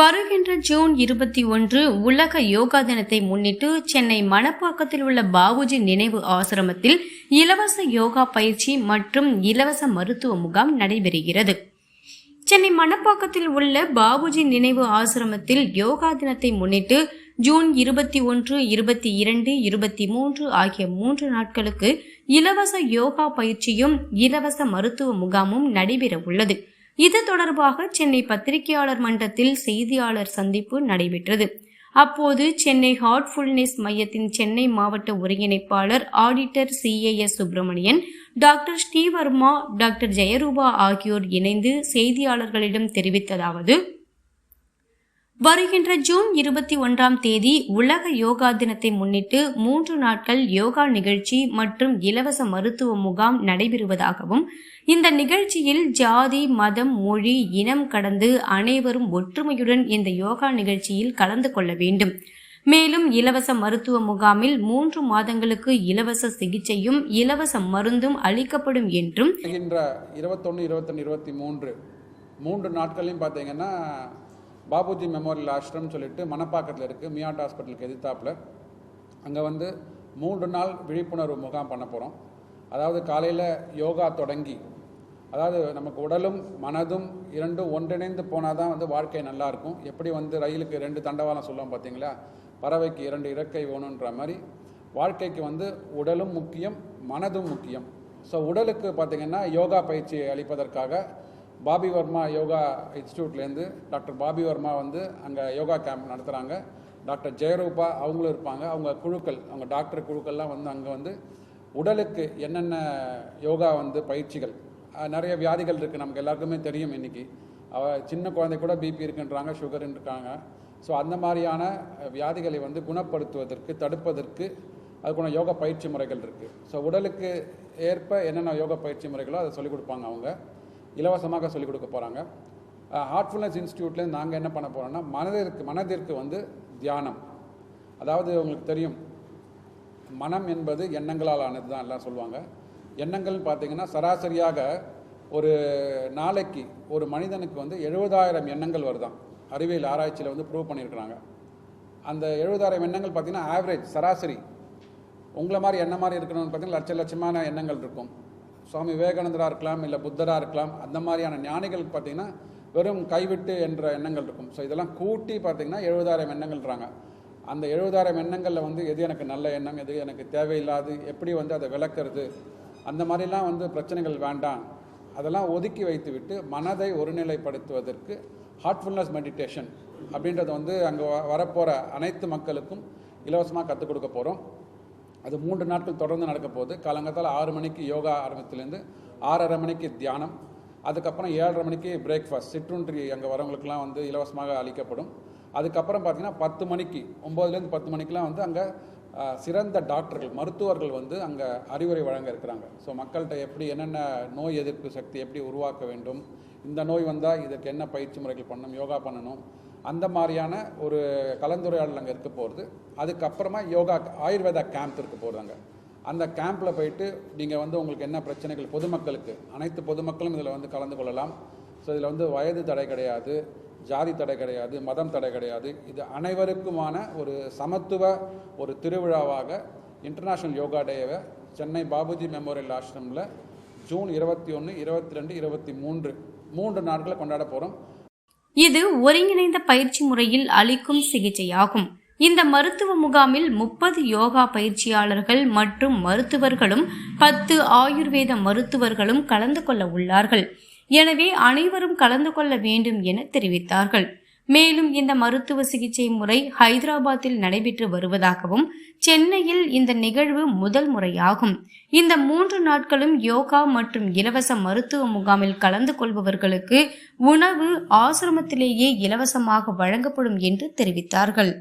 வருகின்ற ஜூன் இருபத்தி ஒன்று உலக யோகா தினத்தை முன்னிட்டு சென்னை மணப்பாக்கத்தில் உள்ள பாபுஜி நினைவு ஆசிரமத்தில் இலவச யோகா பயிற்சி மற்றும் இலவச மருத்துவ முகாம் நடைபெறுகிறது. சென்னை மணப்பாக்கத்தில் உள்ள பாபுஜி நினைவு ஆசிரமத்தில் யோகா தினத்தை முன்னிட்டு ஜூன் இருபத்தி ஒன்று இருபத்தி இரண்டு இருபத்தி மூன்று ஆகிய மூன்று நாட்களுக்கு இலவச யோகா பயிற்சியும் இலவச மருத்துவ முகாமும் நடைபெற உள்ளது இது தொடர்பாக சென்னை பத்திரிகையாளர் மன்றத்தில் செய்தியாளர் சந்திப்பு நடைபெற்றது. அப்போது சென்னை ஹார்ட்ஃபுல்னஸ் மையத்தின் சென்னை மாவட்ட ஒருங்கிணைப்பாளர் auditor C A S Subramanian doctor Srivarma doctor Jayarupa ஆகியோர் இணைந்து செய்தியாளர்களிடம் தெரிவித்ததாவது வருகின்ற ஜூன் இருபத்தி ஒன்றாம் தேதி உலக யோகா தினத்தை முன்னிட்டு மூன்று நாட்கள் யோகா நிகழ்ச்சி மற்றும் இலவச மருத்துவ முகாம் நடைபெறுவதாகவும் இந்த நிகழ்ச்சியில் ஜாதி மதம் மொழி இனம் கடந்து அனைவரும் ஒற்றுமையுடன் இந்த யோகா நிகழ்ச்சியில் கலந்து கொள்ள வேண்டும். மேலும் இலவச மருத்துவ முகாமில் மூன்று மாதங்களுக்கு இலவச சிகிச்சையும் இலவச மருந்தும் அளிக்கப்படும் என்றும் இருபத்தொன்று இருபத்தொன்று இருபத்தி மூன்று மூன்று நாட்களையும் பார்த்தீங்கன்னா பாபுஜி மெமோரியல் ஆஷ்ரம் சொல்லிட்டு மணப்பாக்கத்தில் இருக்குது மியாட் ஹாஸ்பிட்டலுக்கு எதிர்த்தாப்பில். அங்கே வந்து மூன்று நாள் விழிப்புணர்வு முகாம் பண்ண போகிறோம் அதாவது காலையில் யோகா தொடங்கி அதாவது நமக்கு உடலும் மனதும் இரண்டும் ஒன்றிணைந்து போனால் தான் வந்து வாழ்க்கை நல்லாயிருக்கும் எப்படி வந்து ரயிலுக்கு ரெண்டு தண்டவாளம் சொல்லுவோம் பார்த்தீங்களா பறவைக்கு இரண்டு இறக்கை வேணுன்ற மாதிரி. வாழ்க்கைக்கு வந்து உடலும் முக்கியம் மனதும் முக்கியம். ஸோ உடலுக்கு பார்த்திங்கன்னா யோகா பயிற்சி அளிப்பதற்காக பாபி வர்மா யோகா இன்ஸ்டியூட்லேருந்து டாக்டர் பாபி வர்மா வந்து அங்கே யோகா கேம்ப் நடத்துகிறாங்க. டாக்டர் ஜெயரூபா அவங்களும் இருப்பாங்க. அவங்க குழுக்கள் அவங்க டாக்டர் குழுக்கள்லாம் வந்து அங்கே வந்து உடலுக்கு என்னென்ன யோகா வந்து பயிற்சிகள் நிறைய வியாதிகள் இருக்குது. நமக்கு எல்லாருக்குமே தெரியும் இன்றைக்கி அவ சின்ன குழந்தை கூட பிபி இருக்குன்றாங்க சுகர் இருக்காங்க. ஸோ அந்த மாதிரியான வியாதிகளை வந்து குணப்படுத்துவதற்கு தடுப்பதற்கு அதுக்குள்ள யோகா பயிற்சி முறைகள் இருக்குது ஸோ உடலுக்கு ஏற்ப என்னென்ன யோகா பயிற்சி முறைகளோ அதை சொல்லிக் கொடுப்பாங்க அவங்க. இலவசமாக சொல்லிக் கொடுக்க போகிறாங்க ஹார்ட்ஃபுல்னஸ் இன்ஸ்டியூட்லேருந்து நாங்கள் என்ன பண்ண போகிறோம்னா மனதிற்கு மனதிற்கு வந்து தியானம். அதாவது உங்களுக்கு தெரியும் மனம் என்பது எண்ணங்களால் ஆனது தான் எல்லாம் சொல்லுவாங்க. எண்ணங்கள்னு பார்த்தீங்கன்னா சராசரியாக ஒரு நாளைக்கு ஒரு மனிதனுக்கு வந்து எழுபதாயிரம் எண்ணங்கள் வருதான். அறிவியல் ஆராய்ச்சியில் வந்து ப்ரூவ் பண்ணியிருக்கிறாங்க. அந்த எழுபதாயிரம் எண்ணங்கள் பார்த்திங்கன்னா ஆவரேஜ் சராசரி. உங்களை மாதிரி என்ன மாதிரி இருக்கணும்னு பார்த்தீங்கன்னா லட்ச லட்சமான எண்ணங்கள் இருக்கும். சுவாமி விவேகானந்தராக இருக்கலாம் இல்லை புத்தராக இருக்கலாம் அந்த மாதிரியான ஞானிகள் பார்த்திங்கன்னா வெறும் கைவிட்டு என்ற எண்ணங்கள் இருக்கும். ஸோ இதெல்லாம் கூட்டி பார்த்திங்கன்னா எழுபதாயிரம் எண்ணங்கள்ன்றாங்க. அந்த எழுபதாயிரம் எண்ணங்களில் வந்து எது எனக்கு நல்ல எண்ணம் எது எனக்கு தேவையில்லாது எப்படி வந்து அதை விளக்குறது அந்த மாதிரிலாம் வந்து பிரச்சனைகள் வேண்டாம். அதெல்லாம் ஒதுக்கி வைத்து விட்டு மனதை ஒருநிலைப்படுத்துவதற்கு ஹார்ட்ஃபுல்னஸ் மெடிடேஷன் அப்படின்றத வந்து அங்கே வரப்போகிற அனைத்து மக்களுக்கும் இலவசமாக கற்றுக் கொடுக்க போகிறோம் அது மூன்று நாட்கள் தொடர்ந்து நடக்க போகுது. காலங்கத்தால் ஆறு மணிக்கு யோகா ஆரம்பத்துலேருந்து ஆறரை மணிக்கு தியானம் அதுக்கப்புறம் ஏழரை மணிக்கு பிரேக்ஃபாஸ்ட் சிற்றுன்றி அங்கே வரவங்களுக்குலாம் வந்து இலவசமாக அளிக்கப்படும். அதுக்கப்புறம் பார்த்திங்கன்னா பத்து மணிக்கு ஒம்போதுலேருந்து பத்து மணிக்கெலாம் வந்து அங்கே சிறந்த டாக்டர்கள் மருத்துவர்கள் வந்து அங்கே அறிவுரை வழங்க இருக்கிறாங்க. ஸோ மக்கள்கிட்ட எப்படி என்னென்ன நோய் எதிர்ப்பு சக்தி எப்படி உருவாக்க வேண்டும் இந்த நோய் வந்தால் இதற்கு என்ன பயிற்சி முறைகள் பண்ணணும் யோகா பண்ணணும் அந்த மாதிரியான ஒரு கலந்துரையாடல் அங்கே இருக்க போகிறது அதுக்கப்புறமா யோகா ஆயுர்வேதா கேம்ப் இருக்க போகிறாங்க அந்த கேம்பில் போயிட்டு நீங்கள் வந்து உங்களுக்கு என்ன பிரச்சனைகள் பொதுமக்களுக்கு அனைத்து பொதுமக்களும் இதில் வந்து கலந்து கொள்ளலாம். ஸோ இதில் வந்து வயது தடை கிடையாது ஜாதி தடை கிடையாது மதம் தடை கிடையாது. இது அனைவருக்குமான ஒரு சமத்துவ ஒரு திருவிழாவாக இன்டர்நேஷ்னல் யோகா டேவை சென்னை பாபுஜி மெமோரியல் ஆசிரமில் ஜூன் இருபத்தி ஒன்று இருபத்தி ரெண்டு இருபத்தி மூன்று மூன்று நாட்களை கொண்டாட போகிறோம் இது ஒருங்கிணைந்த பயிற்சி முறையில் அளிக்கும் சிகிச்சையாகும். இந்த மருத்துவ முகாமில் முப்பது யோகா பயிற்சியாளர்கள் மற்றும் மருத்துவர்களும் பத்து ஆயுர்வேத மருத்துவர்களும் கலந்து கொள்ள உள்ளார்கள். எனவே அனைவரும் கலந்து கொள்ள வேண்டும் என தெரிவித்தார்கள். மேலும் இந்த மருத்துவ சிகிச்சை முறை ஹைதராபாத்தில் நடைபெற்று வருவதாகவும் சென்னையில் இந்த நிகழ்வு முதல் முறையாகும். இந்த மூன்று நாட்களும் யோகா மற்றும் இலவச மருத்துவ முகாமில் கலந்து கொள்பவர்களுக்கு உணவு ஆசிரமத்திலேயே இலவசமாக வழங்கப்படும் என்று தெரிவித்தார்கள்.